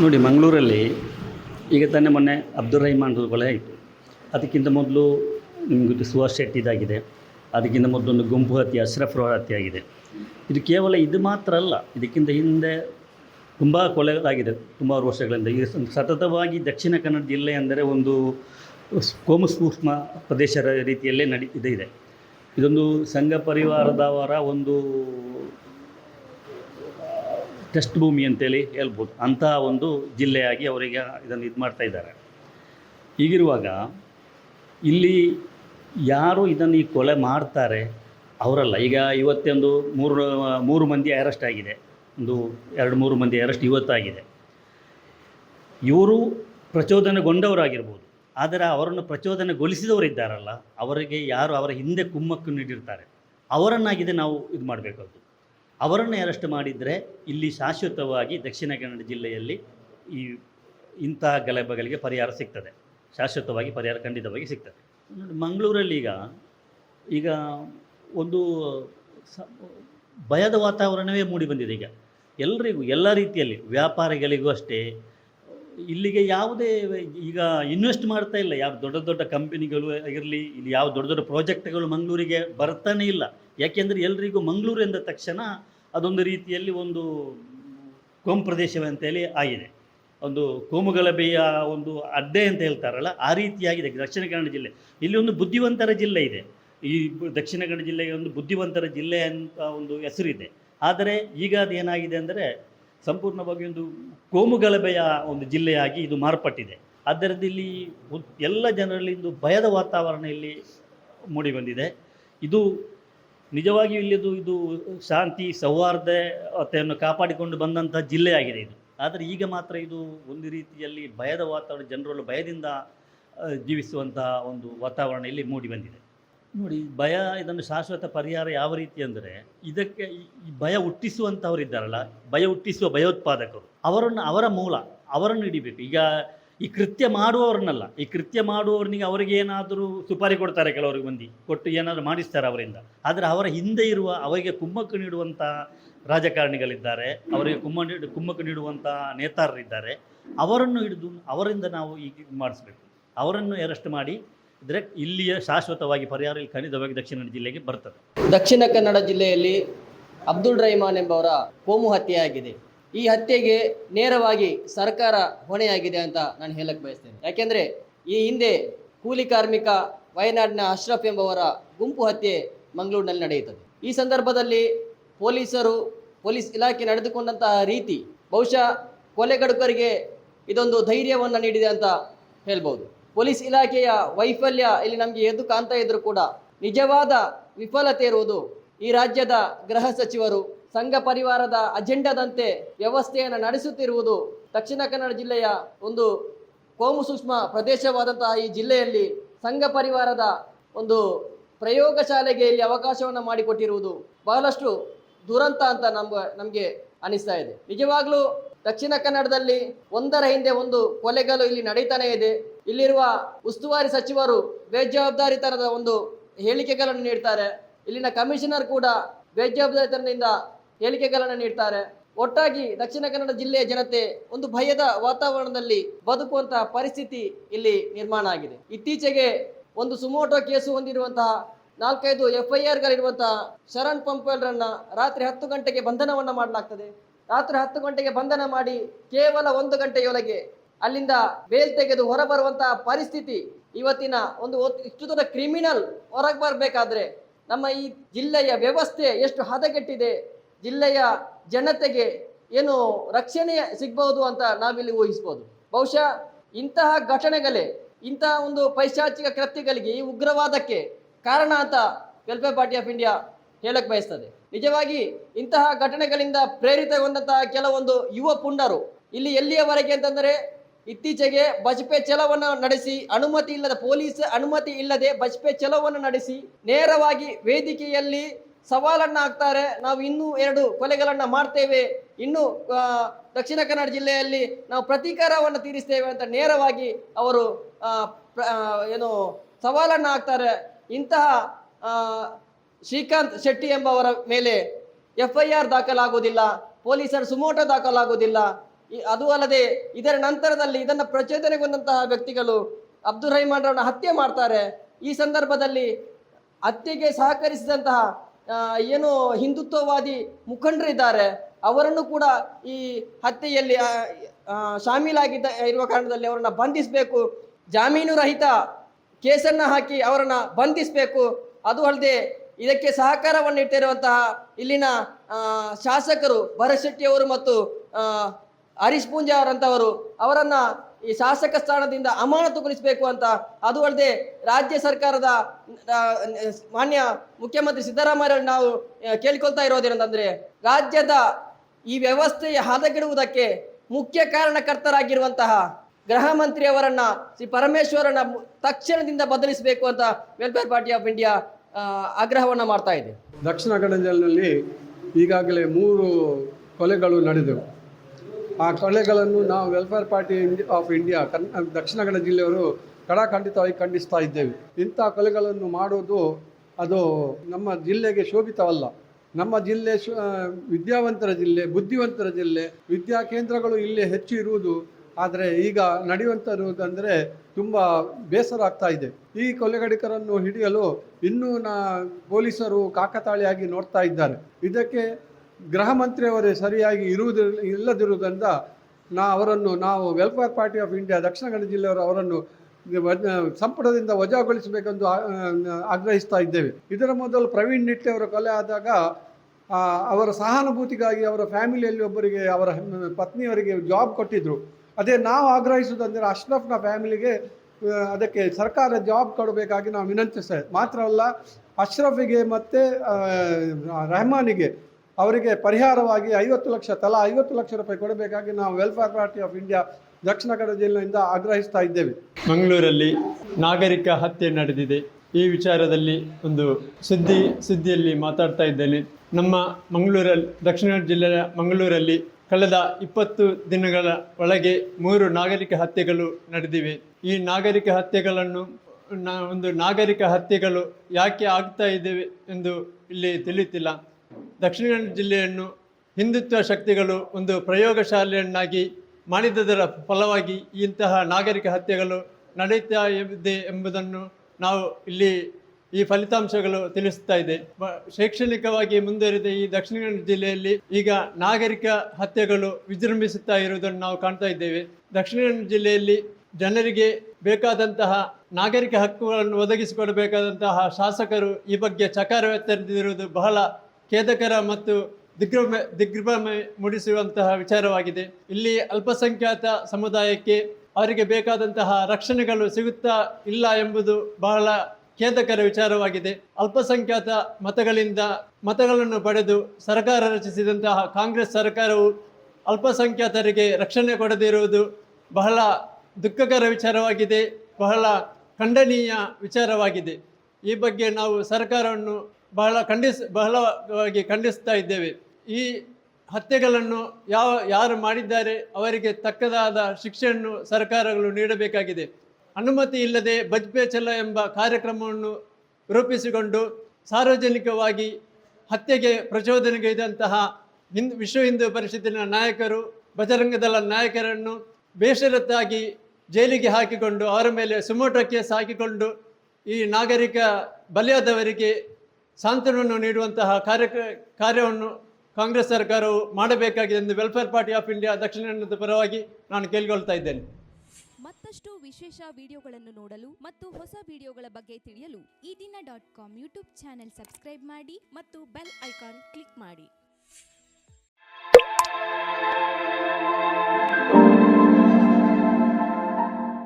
ನೋಡಿ, ಮಂಗಳೂರಲ್ಲಿ ಈಗ ತಾನೇ ಮೊನ್ನೆ ಅಬ್ದುಲ್ ರಹಿಮಾನ್ ಕೊಲೆ ಆಯಿತು. ಅದಕ್ಕಿಂತ ಮೊದಲು ನಿಮಗೆ ಗೊತ್ತು ಶೆಟ್ಟಿ ಇದಾಗಿದೆ. ಅದಕ್ಕಿಂತ ಮೊದಲೊಂದು ಗುಂಪು ಹತ್ಯೆ, ಅಶ್ರಫ್ ಹತ್ಯೆ ಆಗಿದೆ. ಇದು ಕೇವಲ ಇದು ಮಾತ್ರ ಅಲ್ಲ, ಇದಕ್ಕಿಂತ ಹಿಂದೆ ತುಂಬ ಕೊಲೆಗಳಾಗಿದೆ ತುಂಬ ವರ್ಷಗಳಿಂದ ಈಗ ಸತತವಾಗಿ ದಕ್ಷಿಣ ಕನ್ನಡ ಜಿಲ್ಲೆ ಅಂದರೆ ಒಂದು ಕೋಮು ಸೂಕ್ಷ್ಮ ಪ್ರದೇಶ ರೀತಿಯಲ್ಲೇ ನಡೀತಿದೆ ಇದೆ. ಇದೊಂದು ಸಂಘ ಪರಿವಾರದವರ ಒಂದು ಟೆಸ್ಟ್ ಭೂಮಿ ಅಂತೇಳಿ ಹೇಳ್ಬೋದು. ಅಂತಹ ಒಂದು ಜಿಲ್ಲೆಯಾಗಿ ಅವರಿಗೆ ಇದನ್ನು ಇದು ಮಾಡ್ತಾ ಇದ್ದಾರೆ. ಹೀಗಿರುವಾಗ ಇಲ್ಲಿ ಯಾರು ಇದನ್ನು ಈ ಕೊಲೆ ಮಾಡ್ತಾರೆ ಅವರಲ್ಲ. ಈಗ ಇವತ್ತೊಂದು ಮೂರು ಮೂರು ಮಂದಿ ಅರೆಸ್ಟ್ ಆಗಿದೆ. ಒಂದು ಎರಡು, ಮೂರು ಮಂದಿ ಅರೆಸ್ಟ್ ಇವತ್ತಾಗಿದೆ. ಇವರು ಪ್ರಚೋದನೆಗೊಂಡವರಾಗಿರ್ಬೋದು. ಆದರೆ ಅವರನ್ನು ಪ್ರಚೋದನೆಗೊಳಿಸಿದವರು ಇದ್ದಾರಲ್ಲ ಅವರಿಗೆ ಯಾರು ಅವರ ಹಿಂದೆ ಕುಮ್ಮಕ್ಕು ನೀಡಿರ್ತಾರೆ. ಅವರನ್ನಾಗಿದೆ ನಾವು ಇದು ಮಾಡಬೇಕಾದ್ದು. ಅವರನ್ನು ಅರೆಸ್ಟ್ ಮಾಡಿದರೆ ಇಲ್ಲಿ ಶಾಶ್ವತವಾಗಿ ದಕ್ಷಿಣ ಕನ್ನಡ ಜಿಲ್ಲೆಯಲ್ಲಿ ಈ ಇಂತಹ ಗಲಭೆಗಳಿಗೆ ಪರಿಹಾರ ಸಿಗ್ತದೆ. ಶಾಶ್ವತವಾಗಿ ಪರಿಹಾರ ಖಂಡಿತವಾಗಿ ಸಿಗ್ತದೆ. ನೋಡಿ ಮಂಗಳೂರಲ್ಲಿ ಈಗ ಈಗ ಒಂದು ಭಯದ ವಾತಾವರಣವೇ ಮೂಡಿ ಬಂದಿದೆ ಈಗ. ಎಲ್ಲರಿಗೂ ಎಲ್ಲ ರೀತಿಯಲ್ಲಿ, ವ್ಯಾಪಾರಿಗಳಿಗೂ ಅಷ್ಟೇ, ಇಲ್ಲಿಗೆ ಯಾವುದೇ ಈಗ ಇನ್ವೆಸ್ಟ್ ಮಾಡ್ತಾ ಇಲ್ಲ. ಯಾವ ದೊಡ್ಡ ದೊಡ್ಡ ಕಂಪನಿಗಳು ಆಗಿರಲಿ, ಇಲ್ಲಿ ಯಾವ ದೊಡ್ಡ ದೊಡ್ಡ ಪ್ರಾಜೆಕ್ಟ್ಗಳು ಮಂಗಳೂರಿಗೆ ಬರ್ತಾನೆ ಇಲ್ಲ. ಯಾಕೆಂದರೆ ಎಲ್ಲರಿಗೂ ಮಂಗಳೂರು ಎಂದ ತಕ್ಷಣ ಅದೊಂದು ರೀತಿಯಲ್ಲಿ ಒಂದು ಕೋಮ್ ಪ್ರದೇಶವಂತೇಳಿ ಆಗಿದೆ. ಒಂದು ಕೋಮುಗಲಭೆಯ ಒಂದು ಅಡ್ಡೆ ಅಂತ ಹೇಳ್ತಾರಲ್ಲ, ಆ ರೀತಿಯಾಗಿದೆ ದಕ್ಷಿಣ ಕನ್ನಡ ಜಿಲ್ಲೆ. ಇಲ್ಲಿ ಒಂದು ಬುದ್ಧಿವಂತರ ಜಿಲ್ಲೆ ಇದೆ. ಈ ದಕ್ಷಿಣ ಕನ್ನಡ ಜಿಲ್ಲೆಗೆ ಒಂದು ಬುದ್ಧಿವಂತರ ಜಿಲ್ಲೆ ಅಂತ ಒಂದು ಹೆಸರಿದೆ. ಆದರೆ ಈಗ ಅದು ಏನಾಗಿದೆ ಅಂದರೆ, ಸಂಪೂರ್ಣವಾಗಿ ಒಂದು ಕೋಮುಗಲಭೆಯ ಒಂದು ಜಿಲ್ಲೆಯಾಗಿ ಇದು ಮಾರ್ಪಟ್ಟಿದೆ. ಆದ್ದರಿಂದ ಇಲ್ಲಿ ಎಲ್ಲ ಜನರಲ್ಲಿ ಒಂದು ಭಯದ ವಾತಾವರಣ ಇಲ್ಲಿ ಮೂಡಿಬಂದಿದೆ. ಇದು ನಿಜವಾಗಿಯೂ ಇಲ್ಲಿದು ಇದು ಶಾಂತಿ ಸೌಹಾರ್ದತೆಯನ್ನು ಕಾಪಾಡಿಕೊಂಡು ಬಂದಂಥ ಜಿಲ್ಲೆಯಾಗಿದೆ ಇದು. ಆದರೆ ಈಗ ಮಾತ್ರ ಇದು ಒಂದು ರೀತಿಯಲ್ಲಿ ಭಯದ ವಾತಾವರಣ, ಜನರಲ್ಲೂ ಭಯದಿಂದ ಜೀವಿಸುವಂತಹ ಒಂದು ವಾತಾವರಣ ಇಲ್ಲಿ ಮೂಡಿ ಬಂದಿದೆ. ನೋಡಿ, ಭಯ ಇದನ್ನು ಶಾಶ್ವತ ಪರಿಹಾರ ಯಾವ ರೀತಿ ಅಂದರೆ, ಇದಕ್ಕೆ ಈ ಭಯ ಹುಟ್ಟಿಸುವಂಥವರಿದ್ದಾರಲ್ಲ ಭಯ ಹುಟ್ಟಿಸುವ ಭಯೋತ್ಪಾದಕರು, ಅವರನ್ನು, ಅವರ ಮೂಲ, ಅವರನ್ನು ಹಿಡಿಬೇಕು. ಈಗ ಈ ಕೃತ್ಯ ಮಾಡುವವ್ರನ್ನಲ್ಲ. ಈ ಕೃತ್ಯ ಮಾಡುವವನಿಗೆ ಅವರಿಗೆ ಏನಾದರೂ ಸುಪಾರಿ ಕೊಡ್ತಾರೆ ಕೆಲವರಿಗೆ ಮಂದಿ. ಕೊಟ್ಟು ಏನಾದರೂ ಮಾಡಿಸ್ತಾರೆ ಅವರಿಂದ. ಆದರೆ ಅವರ ಹಿಂದೆ ಇರುವ, ಅವರಿಗೆ ಕುಮ್ಮಕ್ಕು ನೀಡುವಂಥ ರಾಜಕಾರಣಿಗಳಿದ್ದಾರೆ, ಅವರಿಗೆ ಕುಮ್ಮ ನೀಡು ಕುಮ್ಮಕ್ಕು ನೀಡುವಂಥ ನೇತಾರರಿದ್ದಾರೆ, ಅವರನ್ನು ಹಿಡಿದು ಅವರಿಂದ ನಾವು ಈಗ ಮಾಡಿಸ್ಬೇಕು. ಅವರನ್ನು ಅರೆಸ್ಟ್ ಮಾಡಿ, ಇದ್ರೆ ಇಲ್ಲಿಯ ಶಾಶ್ವತವಾಗಿ ಪರಿಹಾರ ಇಲ್ಲಿ ಖಂಡಿತವಾಗಿ ದಕ್ಷಿಣ ಕನ್ನಡ ಜಿಲ್ಲೆಗೆ ಬರ್ತದೆ. ದಕ್ಷಿಣ ಕನ್ನಡ ಜಿಲ್ಲೆಯಲ್ಲಿ ಅಬ್ದುಲ್ ರಹಿಮಾನ್ ಎಂಬವರ ಕೋಮು ಹತ್ಯೆಯಾಗಿದೆ. ಈ ಹತ್ಯೆಗೆ ನೇರವಾಗಿ ಸರ್ಕಾರ ಹೊಣೆಯಾಗಿದೆ ಅಂತ ನಾನು ಹೇಳಕ್ಕೆ ಬಯಸ್ತೇನೆ. ಯಾಕೆಂದ್ರೆ ಈ ಹಿಂದೆ ಕೂಲಿ ಕಾರ್ಮಿಕ ವಯನಾಡಿನ ಅಶ್ರಫ್ ಎಂಬವರ ಗುಂಪು ಹತ್ಯೆ ಮಂಗಳೂರಿನಲ್ಲಿ ನಡೆಯುತ್ತದೆ. ಈ ಸಂದರ್ಭದಲ್ಲಿ ಪೊಲೀಸರು, ಪೊಲೀಸ್ ಇಲಾಖೆ ನಡೆದುಕೊಂಡಂತಹ ರೀತಿ ಬಹುಶಃ ಕೊಲೆಗಡುಕರಿಗೆ ಇದೊಂದು ಧೈರ್ಯವನ್ನು ನೀಡಿದೆ ಅಂತ ಹೇಳ್ಬೋದು. ಪೊಲೀಸ್ ಇಲಾಖೆಯ ವೈಫಲ್ಯ ಇಲ್ಲಿ ನಮಗೆ ಎದ್ದು ಕಾಣ್ತಾ ಇದ್ರು ಕೂಡ ನಿಜವಾದ ವಿಫಲತೆ ಇರುವುದು ಈ ರಾಜ್ಯದ ಗೃಹ ಸಚಿವರು ಸಂಘ ಪರಿವಾರದ ಅಜೆಂಡಾದಂತೆ ವ್ಯವಸ್ಥೆಯನ್ನು ನಡೆಸುತ್ತಿರುವುದು ದಕ್ಷಿಣ ಕನ್ನಡ ಜಿಲ್ಲೆಯ ಒಂದು ಕೋಮು ಸೂಕ್ಷ್ಮ ಪ್ರದೇಶವಾದಂತಹ ಈ ಜಿಲ್ಲೆಯಲ್ಲಿ ಸಂಘ ಪರಿವಾರದ ಒಂದು ಪ್ರಯೋಗ ಶಾಲೆಗೆ ಇಲ್ಲಿ ಅವಕಾಶವನ್ನು ಮಾಡಿಕೊಟ್ಟಿರುವುದು ಬಹಳಷ್ಟು ದುರಂತ ಅಂತ ನಮ್ಗೆ, ನಮಗೆ ಅನಿಸ್ತಾ ಇದೆ. ನಿಜವಾಗ್ಲೂ ದಕ್ಷಿಣ ಕನ್ನಡದಲ್ಲಿ ಒಂದರ ಹಿಂದೆ ಒಂದು ಕೊಲೆಗಳು ಇಲ್ಲಿ ನಡೀತಾನೆ ಇದೆ. ಇಲ್ಲಿರುವ ಉಸ್ತುವಾರಿ ಸಚಿವರು ಬೇಜವಾಬ್ದಾರಿತನದ ಒಂದು ಹೇಳಿಕೆಗಳನ್ನು ನೀಡ್ತಾರೆ. ಇಲ್ಲಿನ ಕಮಿಷನರ್ ಕೂಡ ಬೇಜವಾಬ್ದಾರಿತನದಿಂದ ಹೇಳಿಕೆಗಳನ್ನು ನೀಡ್ತಾರೆ. ಒಟ್ಟಾಗಿ ದಕ್ಷಿಣ ಕನ್ನಡ ಜಿಲ್ಲೆಯ ಜನತೆ ಒಂದು ಭಯದ ವಾತಾವರಣದಲ್ಲಿ ಬದುಕುವಂತಹ ಪರಿಸ್ಥಿತಿ ಇಲ್ಲಿ ನಿರ್ಮಾಣ ಆಗಿದೆ. ಇತ್ತೀಚೆಗೆ ಒಂದು ಸುಮೋಟೋ ಕೇಸು ಹೊಂದಿರುವಂತಹ ನಾಲ್ಕೈದು ಎಫ್ ಐ ಆರ್ಗಳಿರುವಂತಹ ಶರಣ್ ಪಂಪಲ್ರನ್ನ ರಾತ್ರಿ ಹತ್ತು ಗಂಟೆಗೆ ಬಂಧನವನ್ನ ಮಾಡಲಾಗ್ತದೆ. ರಾತ್ರಿ ಹತ್ತು ಗಂಟೆಗೆ ಬಂಧನ ಮಾಡಿ ಕೇವಲ ಒಂದು ಗಂಟೆಯೊಳಗೆ ಅಲ್ಲಿಂದ ಬೇಲ್ ತೆಗೆದು ಹೊರಬರುವಂತಹ ಪರಿಸ್ಥಿತಿ ಇವತ್ತಿನ ಒಂದು ಇಷ್ಟು ದೊಡ್ಡ ಕ್ರಿಮಿನಲ್ ಹೊರಗೆ ಬರಬೇಕಾದ್ರೆ ನಮ್ಮ ಈ ಜಿಲ್ಲೆಯ ವ್ಯವಸ್ಥೆ ಎಷ್ಟು ಹದಗೆಟ್ಟಿದೆ ಜಿಲ್ಲೆಯ ಜನತೆಗೆ ಏನು ರಕ್ಷಣೆ ಸಿಗ್ಬಹುದು ಅಂತ ನಾವಿಲ್ಲಿ ಊಹಿಸ್ಬೋದು. ಬಹುಶಃ ಇಂತಹ ಘಟನೆಗಳೇ, ಇಂತಹ ಒಂದು ಪೈಶಾಚಿಕ ಕೃತ್ಯಗಳಿಗೆ ಈ ಉಗ್ರವಾದಕ್ಕೆ ಕಾರಣ ಅಂತ ವೆಲ್ಫೇರ್ ಪಾರ್ಟಿ ಆಫ್ ಇಂಡಿಯಾ ಹೇಳಕ್ ಬಯಸ್ತದೆ. ನಿಜವಾಗಿ ಇಂತಹ ಘಟನೆಗಳಿಂದ ಪ್ರೇರಿತಗೊಂಡಂತಹ ಕೆಲವೊಂದು ಯುವ ಪುಂಡರು ಇಲ್ಲಿ ಎಲ್ಲಿಯವರೆಗೆ ಅಂತಂದರೆ ಇತ್ತೀಚೆಗೆ ಬಜಪೆ ಚಲವನ್ನು ನಡೆಸಿ ಅನುಮತಿ ಇಲ್ಲದ, ಪೊಲೀಸ್ ಅನುಮತಿ ಇಲ್ಲದೆ ಬಜಪೆ ಚಲವನ್ನು ನಡೆಸಿ ನೇರವಾಗಿ ವೇದಿಕೆಯಲ್ಲಿ ಸವಾಲನ್ನ ಹಾಕ್ತಾರೆ ನಾವು ಇನ್ನೂ ಎರಡು ಕೊಲೆಗಳನ್ನ ಮಾಡ್ತೇವೆ. ಇನ್ನು ದಕ್ಷಿಣ ಕನ್ನಡ ಜಿಲ್ಲೆಯಲ್ಲಿ ನಾವು ಪ್ರತೀಕಾರವನ್ನು ತೀರಿಸ್ತೇವೆ ಅಂತ ನೇರವಾಗಿ ಅವರು ಏನು ಸವಾಲನ್ನು ಹಾಕ್ತಾರೆ ಇಂತಹ ಶ್ರೀಕಾಂತ್ ಶೆಟ್ಟಿ ಎಂಬವರ ಮೇಲೆ ಎಫ್ ಐ ಆರ್ ದಾಖಲಾಗುವುದಿಲ್ಲ. ಪೊಲೀಸರ ಸುಮೋಟ ದಾಖಲಾಗುವುದಿಲ್ಲ. ಅದು ಅಲ್ಲದೆ ಇದರ ನಂತರದಲ್ಲಿ ಇದನ್ನು ಪ್ರಚೋದನೆಗೊಂಡಂತಹ ವ್ಯಕ್ತಿಗಳು ಅಬ್ದುಲ್ ರಹಮಾನ್ರನ್ನು ಹತ್ಯೆ ಮಾಡ್ತಾರೆ. ಈ ಸಂದರ್ಭದಲ್ಲಿ ಹತ್ಯೆಗೆ ಸಹಕರಿಸಿದಂತಹ ಏನು ಹಿಂದುತ್ವವಾದಿ ಮುಖಂಡರಿದ್ದಾರೆ. ಅವರನ್ನು ಕೂಡ ಈ ಹತ್ಯೆಯಲ್ಲಿ ಶಾಮೀಲಾಗಿದ್ದ, ಇರುವ ಕಾರಣದಲ್ಲಿ ಅವರನ್ನ ಬಂಧಿಸಬೇಕು. ಜಾಮೀನು ರಹಿತ ಕೇಸನ್ನ ಹಾಕಿ ಅವರನ್ನು ಬಂಧಿಸಬೇಕು. ಅದು ಅಲ್ಲದೆ ಇದಕ್ಕೆ ಸಹಕಾರವನ್ನು ಇಟ್ಟಿರುವಂತಹ ಇಲ್ಲಿನ ಶಾಸಕರು ಭರತ್ ಶೆಟ್ಟಿ ಅವರು ಮತ್ತು ಹರೀಶ್ ಪೂಂಜಾ ಅವರಂತವರು ಅವರನ್ನ ಈ ಶಾಸಕ ಸ್ಥಾನದಿಂದ ಅಮಾನತುಗೊಳಿಸಬೇಕು ಅಂತ ಅದು ಅಲ್ಲದೆ ರಾಜ್ಯ ಸರ್ಕಾರದ ಮಾನ್ಯ ಮುಖ್ಯಮಂತ್ರಿ ಸಿದ್ದರಾಮಯ್ಯ ನಾವು ಕೇಳಿಕೊಳ್ತಾ ಇರೋದೇನಂತಂದ್ರೆ ರಾಜ್ಯದ ಈ ವ್ಯವಸ್ಥೆಯ ಹದಗೆಡುವುದಕ್ಕೆ ಮುಖ್ಯ ಕಾರಣಕರ್ತರಾಗಿರುವಂತಹ ಗೃಹ ಮಂತ್ರಿ ಅವರನ್ನ ಶ್ರೀ ಪರಮೇಶ್ವರನ ತಕ್ಷಣದಿಂದ ಬದಲಿಸಬೇಕು ಅಂತ ವೆಲ್ಫೇರ್ ಪಾರ್ಟಿ ಆಫ್ ಇಂಡಿಯಾ ಆಗ್ರಹವನ್ನ ಮಾಡ್ತಾ ಇದೆ. ದಕ್ಷಿಣ ಕನ್ನಡ ಜಿಲ್ಲೆಯಲ್ಲಿ ಈಗಾಗಲೇ ಮೂರು ಕೊಲೆಗಳು ನಡೆದವು. ಆ ಕೊಲೆಗಳನ್ನು ನಾವು welfare party of India Dakshina Kannada ಜಿಲ್ಲೆಯವರು ಕಡಾಖಂಡಿತವಾಗಿ ಖಂಡಿಸ್ತಾ ಇದ್ದೇವೆ. ಇಂಥ ಕೊಲೆಗಳನ್ನು ಮಾಡೋದು ಅದು ನಮ್ಮ ಜಿಲ್ಲೆಗೆ ಶೋಭಿತವಲ್ಲ. ನಮ್ಮ ಜಿಲ್ಲೆ ವಿದ್ಯಾವಂತರ ಜಿಲ್ಲೆ, ಬುದ್ಧಿವಂತರ ಜಿಲ್ಲೆ, ವಿದ್ಯಾ ಕೇಂದ್ರಗಳು ಇಲ್ಲಿ ಹೆಚ್ಚು ಇರುವುದು, ಆದರೆ ಈಗ ನಡೆಯುವಂಥದ್ದಂದರೆ ತುಂಬ ಬೇಸರ ಆಗ್ತಾ ಇದೆ. ಈ ಕೊಲೆಗಡಿಕರನ್ನು ಹಿಡಿಯಲು ಇನ್ನೂ ನಾ, ಪೊಲೀಸರು ಕಾಕತಾಳಿಯಾಗಿ ನೋಡ್ತಾ ಇದ್ದಾರೆ. ಇದಕ್ಕೆ ಗೃಹ ಮಂತ್ರಿಯವರೇ ಸರಿಯಾಗಿ ಇರುವುದಿಲ್ಲ, ಇಲ್ಲದಿರುವುದರಿಂದ ನಾ ಅವರನ್ನು, ನಾವು welfare party of India Dakshina Kannada ಜಿಲ್ಲೆಯವರು ಅವರನ್ನು ಸಂಪುಟದಿಂದ ವಜಾಗೊಳಿಸಬೇಕೆಂದು ಆಗ್ರಹಿಸ್ತಾ ಇದ್ದೇವೆ. ಇದರ ಮೊದಲು ಪ್ರವೀಣ್ ನಿಟ್ಟೆ ಅವರ ಕೊಲೆ ಆದಾಗ ಅವರ ಸಹಾನುಭೂತಿಗಾಗಿ ಅವರ ಫ್ಯಾಮಿಲಿಯಲ್ಲಿ ಒಬ್ಬರಿಗೆ, ಅವರ ಪತ್ನಿಯವರಿಗೆ ಜಾಬ್ ಕೊಟ್ಟಿದ್ದರು ಅದೇ ನಾವು ಆಗ್ರಹಿಸುವುದಂದರೆ ಅಶ್ರಫ್ನ ಫ್ಯಾಮಿಲಿಗೆ ಅದಕ್ಕೆ ಸರ್ಕಾರ ಜಾಬ್ ಕೊಡಬೇಕಾಗಿ ನಾವು ವಿನಂತಿಸ್ತೇವೆ ಮಾತ್ರವಲ್ಲ ಅಶ್ರಫಿಗೆ ಮತ್ತು ರೆಹಮಾನಿಗೆ ಅವರಿಗೆ ಪರಿಹಾರವಾಗಿ ಐವತ್ತು ಲಕ್ಷ, ತಲಾ ಐವತ್ತು ಲಕ್ಷ ರೂಪಾಯಿ ಕೊಡಬೇಕಾಗಿ ನಾವು welfare party of India Dakshina Kannada ಜಿಲ್ಲೆಯಿಂದ ಆಗ್ರಹಿಸ್ತಾ ಇದ್ದೇವೆ. ಮಂಗಳೂರಲ್ಲಿ ನಾಗರಿಕ ಹತ್ಯೆ ನಡೆದಿದೆ. ಈ ವಿಚಾರದಲ್ಲಿ ಒಂದು ಸುದ್ದಿ, ಸುದ್ದಿಯಲ್ಲಿ ಮಾತಾಡ್ತಾ ಇದ್ದೇನೆ. ನಮ್ಮ ಮಂಗಳೂರಲ್ಲಿ, ದಕ್ಷಿಣ ಕನ್ನಡ ಜಿಲ್ಲೆಯ ಮಂಗಳೂರಲ್ಲಿ ಕಳೆದ ಇಪ್ಪತ್ತು ದಿನಗಳ ಒಳಗೆ ಮೂರು ನಾಗರಿಕ ಹತ್ಯೆಗಳು ನಡೆದಿವೆ. ಈ ನಾಗರಿಕ ಹತ್ಯೆಗಳನ್ನು ಒಂದು ನಾಗರಿಕ ಹತ್ಯೆಗಳು ಯಾಕೆ ಆಗ್ತಾ ಇದ್ದೇವೆ ಎಂದು ಇಲ್ಲಿ ತಿಳಿಯುತ್ತಿಲ್ಲ ದಕ್ಷಿಣ ಕನ್ನಡ ಜಿಲ್ಲೆಯನ್ನು ಹಿಂದುತ್ವ ಶಕ್ತಿಗಳು ಒಂದು ಪ್ರಯೋಗಶಾಲೆಯನ್ನಾಗಿ ಮಾಡಿದ್ದರ ಫಲವಾಗಿ ಇಂತಹ ನಾಗರಿಕ ಹತ್ಯೆಗಳು ನಡೆಯುತ್ತಾ ಇದೆ ಎಂಬುದನ್ನು ನಾವು ಇಲ್ಲಿ ಈ ಫಲಿತಾಂಶಗಳು ತಿಳಿಸ್ತಾ ಇದೆ. ಶೈಕ್ಷಣಿಕವಾಗಿ ಮುಂದುವರಿದ ಈ ದಕ್ಷಿಣ ಕನ್ನಡ ಜಿಲ್ಲೆಯಲ್ಲಿ ಈಗ ನಾಗರಿಕ ಹತ್ಯೆಗಳು ವಿಜೃಂಭಿಸುತ್ತಾ ಇರುವುದನ್ನು ನಾವು ಕಾಣ್ತಾ ಇದ್ದೇವೆ. ದಕ್ಷಿಣ ಕನ್ನಡ ಜಿಲ್ಲೆಯಲ್ಲಿ ಜನರಿಗೆ ಬೇಕಾದಂತಹ ನಾಗರಿಕ ಹಕ್ಕುಗಳನ್ನು ಒದಗಿಸಿಕೊಡಬೇಕಾದಂತಹ ಶಾಸಕರು ಈ ಬಗ್ಗೆ ಚಕಾರ ಬಹಳ ಖೇದಕರ ಮತ್ತು ದಿಗ್ಭ್ರಮೆ ದಿಗ್ಭ್ರಮೆ ಮೂಡಿಸುವಂತಹ ವಿಚಾರವಾಗಿದೆ. ಇಲ್ಲಿ ಅಲ್ಪಸಂಖ್ಯಾತ ಸಮುದಾಯಕ್ಕೆ ಅವರಿಗೆ ಬೇಕಾದಂತಹ ರಕ್ಷಣೆಗಳು ಸಿಗುತ್ತಾ ಇಲ್ಲ ಎಂಬುದು ಬಹಳ ಖೇದಕರ ವಿಚಾರವಾಗಿದೆ. ಅಲ್ಪಸಂಖ್ಯಾತ ಮತಗಳಿಂದ ಮತಗಳನ್ನು ಪಡೆದು ಸರ್ಕಾರ ರಚಿಸಿದಂತಹ ಕಾಂಗ್ರೆಸ್ ಸರ್ಕಾರವು ಅಲ್ಪಸಂಖ್ಯಾತರಿಗೆ ರಕ್ಷಣೆ ಕೊಡದಿರುವುದು ಬಹಳ ದುಃಖಕರ ವಿಚಾರವಾಗಿದೆ, ಬಹಳ ಖಂಡನೀಯ ವಿಚಾರವಾಗಿದೆ. ಈ ಬಗ್ಗೆ ನಾವು ಸರ್ಕಾರವನ್ನು ಬಹಳ ಖಂಡಿಸ್, ಬಹಳವಾಗಿ ಖಂಡಿಸ್ತಾ ಇದ್ದೇವೆ. ಈ ಹತ್ಯೆಗಳನ್ನು ಯಾವ, ಯಾರು ಮಾಡಿದ್ದಾರೆ ಅವರಿಗೆ ತಕ್ಕದಾದ ಶಿಕ್ಷೆಯನ್ನು ಸರ್ಕಾರಗಳು ನೀಡಬೇಕಾಗಿದೆ. ಅನುಮತಿ ಇಲ್ಲದೆ ಬಜ್ಪೆ ಚಲ ಎಂಬ ಕಾರ್ಯಕ್ರಮವನ್ನು ರೂಪಿಸಿಕೊಂಡು ಸಾರ್ವಜನಿಕವಾಗಿ ಹತ್ಯೆಗೆ ಪ್ರಚೋದನೆಗೈದಂತಹ ಹಿಂದ್, ವಿಶ್ವ ಹಿಂದೂ ಪರಿಷತ್ತಿನ ನಾಯಕರು ಬಜರಂಗದಳ ನಾಯಕರನ್ನು ಬೇಷರತ್ತಾಗಿ ಜೈಲಿಗೆ ಹಾಕಿಕೊಂಡು ಅವರ ಮೇಲೆ ಸುಮೋಟೋ ಕೇಸ್ ಹಾಕಿಕೊಂಡು ಈ ನಾಗರಿಕ ಬಲಿಯಾದವರಿಗೆ ಸಾಂತ್ವನವನ್ನು ನೀಡುವಂತಹ ಕಾರ್ಯ ಕಾರ್ಯವನ್ನು ಕಾಂಗ್ರೆಸ್ ಸರ್ಕಾರವು ಮಾಡಬೇಕಾಗಿದೆ ಎಂದು ವೆಲ್ಫೇರ್ ಪಾರ್ಟಿ ಆಫ್ ಇಂಡಿಯಾ ದಕ್ಷಿಣ ಕನ್ನಡದ ಪರವಾಗಿ ನಾನು ಕೇಳಿಕೊಳ್ತಾ ಇದ್ದೇನೆ. ಮತ್ತಷ್ಟು ವಿಶೇಷ ವಿಡಿಯೋಗಳನ್ನು ನೋಡಲು ಮತ್ತು ಹೊಸ ವಿಡಿಯೋಗಳ ಬಗ್ಗೆ ತಿಳಿಯಲು Ee Dina dot com YouTube channel subscribe ಮಾಡಿ ಮತ್ತು ಬೆಲ್ ಐಕಾನ್ ಕ್ಲಿಕ್ ಮಾಡಿ.